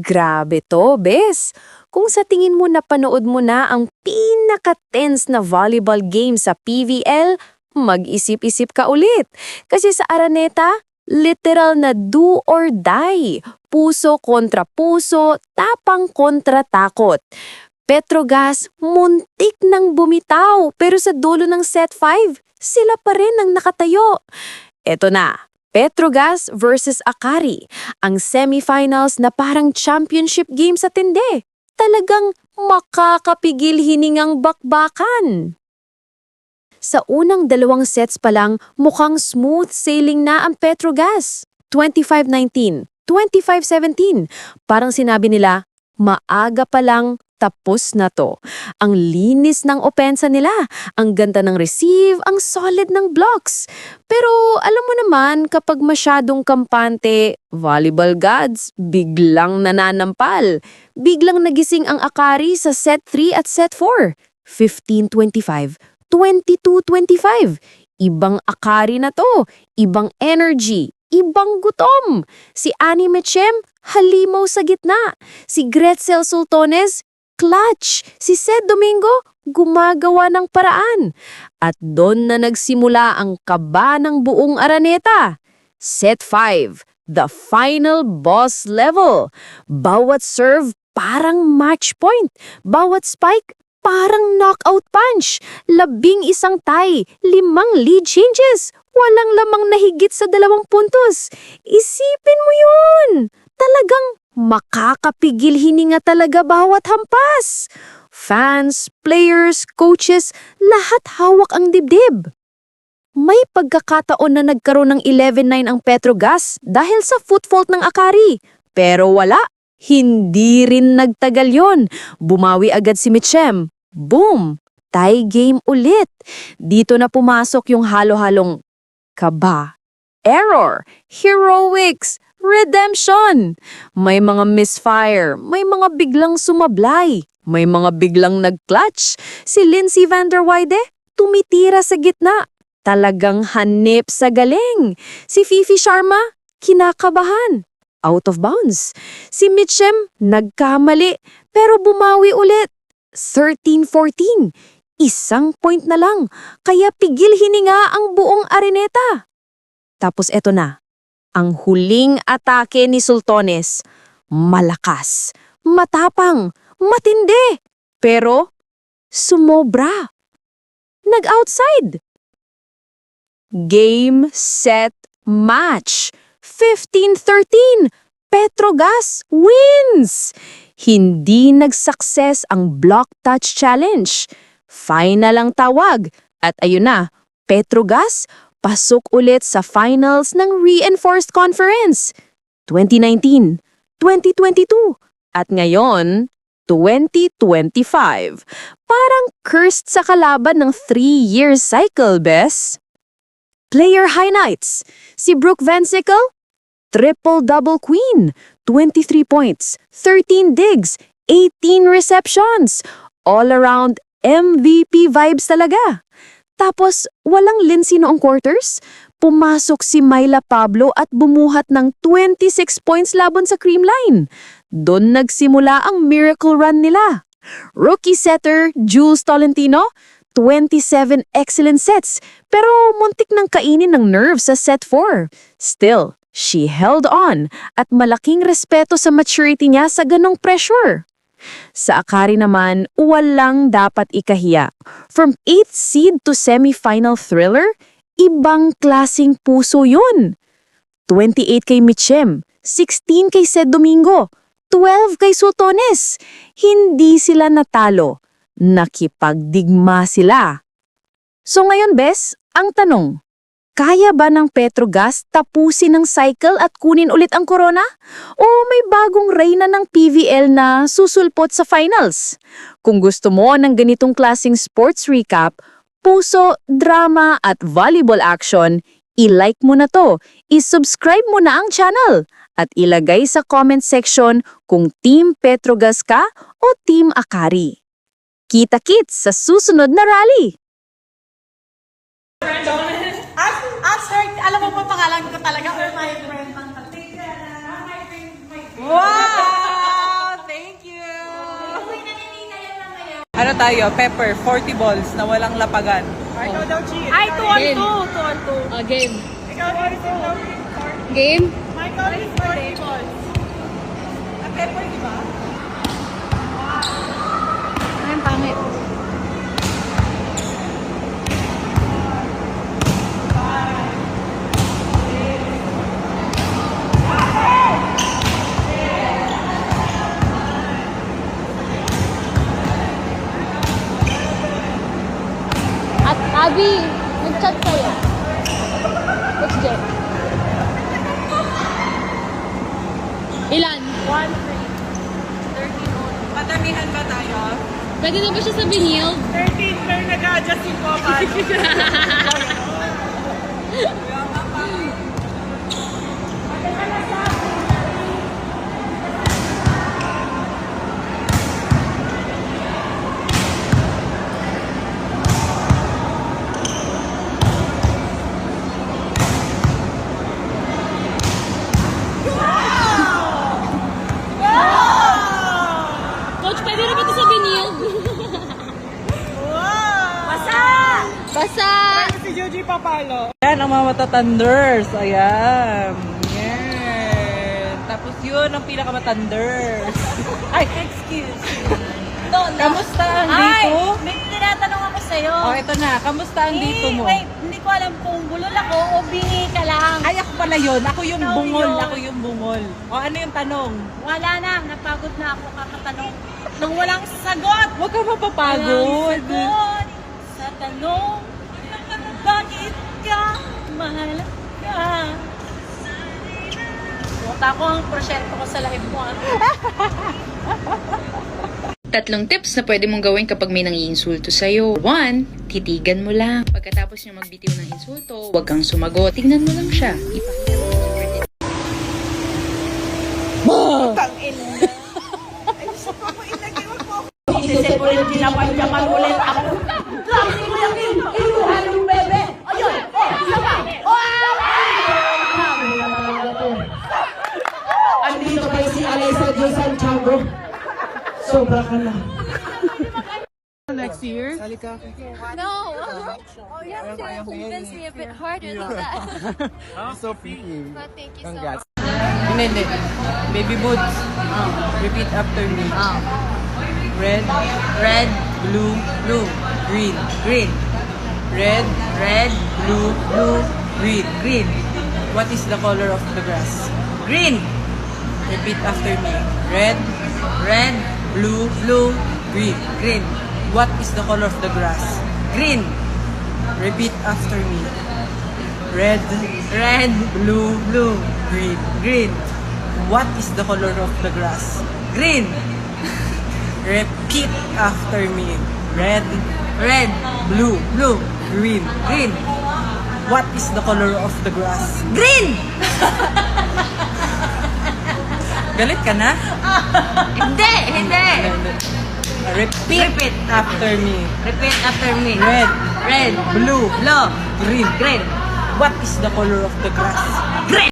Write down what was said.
Grabe to, bes. Kung sa tingin mo napanood mo na ang pinaka-tense na volleyball game sa PVL, mag-isip-isip ka ulit. Kasi sa Araneta, literal na do or die. Puso kontra puso, tapang kontra takot. Petrogas, muntik nang bumitaw, pero sa dulo ng set 5, sila pa rin ang nakatayo. Eto na, Petrogas versus Akari, ang semifinals na parang championship game sa tinde. Talagang makakapigil hiningang bakbakan. Sa unang dalawang sets pa lang, mukhang smooth sailing na ang Petrogas. 25-19, 25-17. Parang sinabi nila, maaga pa lang tapos na to. Ang linis ng opensa nila, ang ganda ng receive, ang solid ng blocks. Pero alam mo naman, kapag masyadong kampante, volleyball gods, biglang nananampal. Biglang nagising ang Akari sa set 3 at set 4. 15-25, 22-25. Ibang Akari na to, ibang energy, ibang gutom. Si Annie Mechem, halimaw sa gitna. Si Gretzel Sultones, clutch. Si Sed Domingo, gumagawa ng paraan. At doon na nagsimula ang kaba ng buong Araneta. Set 5, the final boss level. Bawat serve parang match point. Bawat spike parang knockout punch. Labing isang tie, limang lead changes. Walang lamang nahigit sa dalawang puntos. Isipin mo yun! Talagang makakapigil hininga talaga bawat hampas. Fans, players, coaches, lahat hawak ang dibdib. May pagkakataon na nagkaroon ng 11-9 ang Petrogas dahil sa foot fault ng Akari. Pero wala, hindi rin nagtagal yon. Bumawi agad si Michem. Boom! Tie game ulit. Dito na pumasok yung halo-halong kaba, error, heroics, redemption. May mga misfire, may mga biglang sumablay, may mga biglang nag-clutch. Si Lindsay van tumitira sa gitna. Talagang hanip sa galing. Si Fifi Sharma, kinakabahan. Out of bounds. Si Mitchem, nagkamali, pero bumawi ulit. 13-14. Isang point na lang, kaya pigil hininga ang buong areneta. Tapos eto na, ang huling atake ni Sultones. Malakas, matapang, matindi, pero sumobra. Nag-outside. Game, set, match. 15-13. Petrogas wins! Hindi nag-success ang block touch challenge. Final ang tawag. At ayun na, Petrogas pasok ulit sa finals ng Reinforced Conference. 2019, 2022, at ngayon, 2025. Parang cursed sa kalaban ng 3-year cycle, Bes. Player highlights. Si Brooke Van Sickle, triple-double queen, 23 points, 13 digs, 18 receptions. All around MVP vibes talaga. Tapos, walang Lindsay noong quarters. Pumasok si Myla Pablo at bumuhat ng 26 points laban sa Creamline. Doon nagsimula ang miracle run nila. Rookie setter Jules Tolentino, 27 excellent sets, pero muntik nang kainin ng nerve sa set 4. Still, she held on at malaking respeto sa maturity niya sa ganong pressure. Sa Akari naman, walang dapat ikahiya. From 8th seed to semi-final thriller, ibang klasing puso yun. 28 kay Michem, 16 kay Sed Domingo, 12 kay Sotones. Hindi sila natalo. Nakipagdigma sila. So ngayon, Bes, ang tanong, kaya ba ng Petrogas tapusin ang cycle at kunin ulit ang corona? O may bagong reyna ng PVL na susulpot sa finals? Kung gusto mo ng ganitong klasing sports recap, puso, drama at volleyball action, i-like mo na to, i-subscribe mo na ang channel, at ilagay sa comment section kung Team Petrogas ka o Team Akari. Kita-kits sa susunod na rally! alam mo pangalan ko talaga or my friend lang. Wow! Thank you! Ano tayo? Pepper, 40 balls na walang lapagan. Ay, no daw, cheat. Ay, 2 on 2. 2 on 2. Ah, game. Ikaw, 40 daw, Game? Michael is 40 balls. Ah, pepper, di ba? Wow. Ang pangit. Ilan? 1, 3. 13 on. Matamihan ba tayo? Pwede na ba siya sa vinyl? 13 pero nag-a-adjust yung ko paano. Basa! Si Joji Papalo. Yan ang mga matatanders. Ayan. Yan. Tapos yun ang pinakamatanders. Ay, excuse No, no. Kamusta ang Ay, dito? may tinatanong ako sa'yo. Oh, ito na. Kamusta ang dito mo? wait, hindi ko alam kung bulol ako o bingi ka lang. Ay, ako pala yun. Ako yung Ikaw bungol. yun. Ako yung bungol. O, ano yung tanong? Wala na, napagod na ako kakatanong. Nang walang sagot. Huwag ka Walang mapapagod. sagot sa tanong. Bakit ka mahalaga? Buta ko ang prosyento ko sa live mo. ah. Tatlong tips na pwede mong gawin kapag may nangiinsulto sa'yo. One, titigan mo lang. Pagkatapos niya magbitiw ng insulto, huwag kang sumagot. Tingnan mo lang siya. Ipakita mo sa worth it. Isisip ko yung pinapanjaman ulit ako. Sobra ka na. Next year? No. Oh, you have to convince me a bit harder than that. So pretty. But thank you so much. Hindi, hindi. Baby boots. Repeat after me. Oh. Red. Red. Blue. Blue. Green. Green. Red. Red. Blue. Blue. Green. Green. What is the color of the grass? Green. Repeat after me. Red. Red. Blue. Blue. Green. Green. What is the color of the grass? Green. Repeat after me. Red, red, blue, blue, green, green. What is the color of the grass? Green. Repeat after me. Red, red, blue, blue, green, green. What is the color of the grass? Green! Galit ka na? Hindi, hindi. Repeat, Repeat after me. Repeat after me. Red, Red. blue, Blue. green, Green. What is the color of the grass?